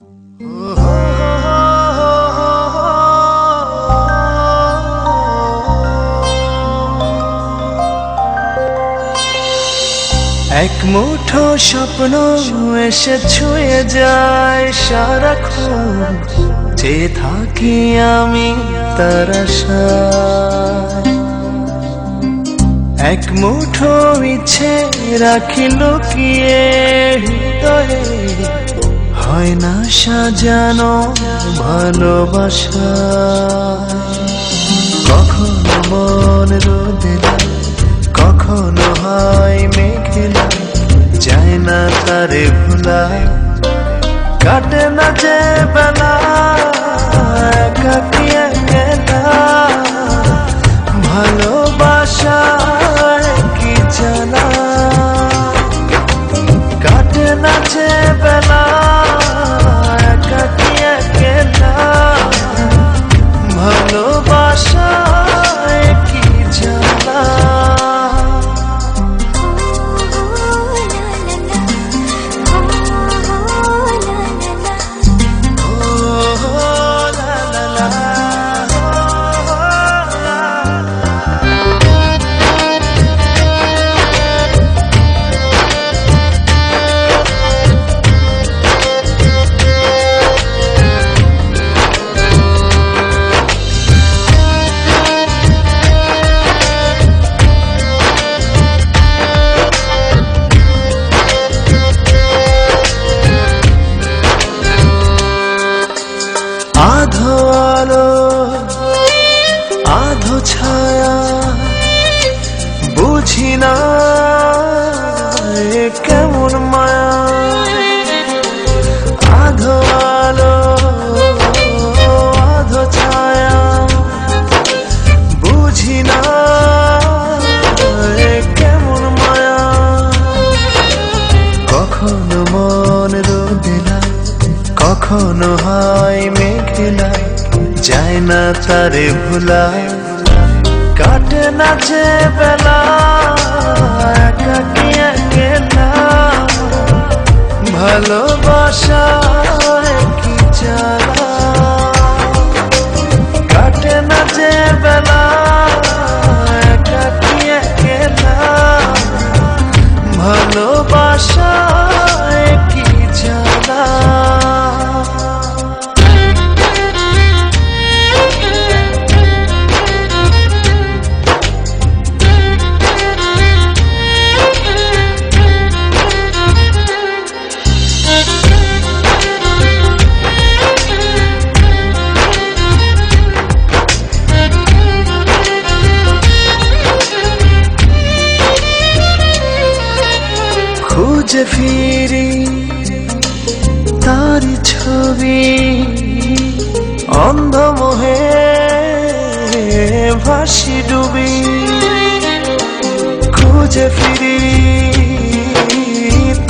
এক মুঠো স্বপ্ন এসে ছুঁয়ে যায় সারাক্ষণ যে থাকি আমি তার। এক মুঠো ইচ্ছে রাখি লুকিয়ে হৃদয়ে হয় না সাজানো ভালোবাসা। কখনো মন রোদেলা কখনো হয় মেঘেলা, যায় না তারে ভোলা। কাটে না যে বেলা ভালোবাসা মন রোদেলা। কখনো হয় মেঘেলা যায় না তারে ভোলা। কাটে না যে বেলা খুঁজে ফিরি তার ছবি অন্ধ মোহে ভাসি ডুবি খুঁজে ফিরি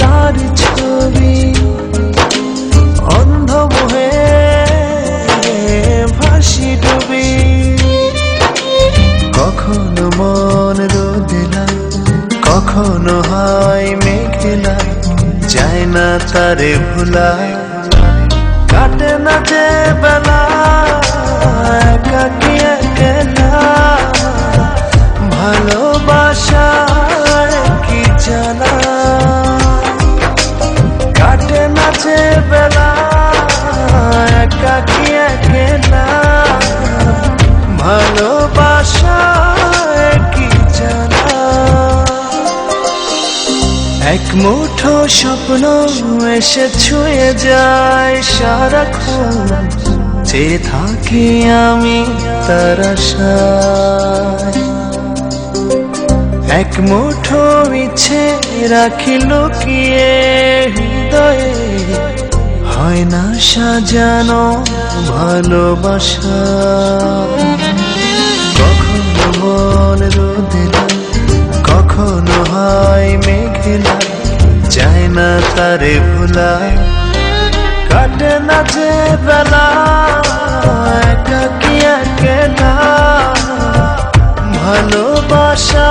তার ছবি অন্ধ মোহে ভাসি ডুবি। কখনো মন রোদেলা কখনো হয় মেঘেলা যায় না তারে ভোলা। কাটে না যে বেলা ভালোবাসা কি জানা। কাটে না যে বেলা একাকি একেলা। ভালোবাসা মুঠো স্বপ্ন এসে ছুঁয়ে যায় সারাক্ষণ যে থাকি আমি তার এক মুঠো ইচ্ছে রাখি লুকিয়ে হৃদয়ে। হয় না সাজানো ভালোবাসা। ভোলা কাটে না যে বেলা একাকি একেলা? ভালোবাসা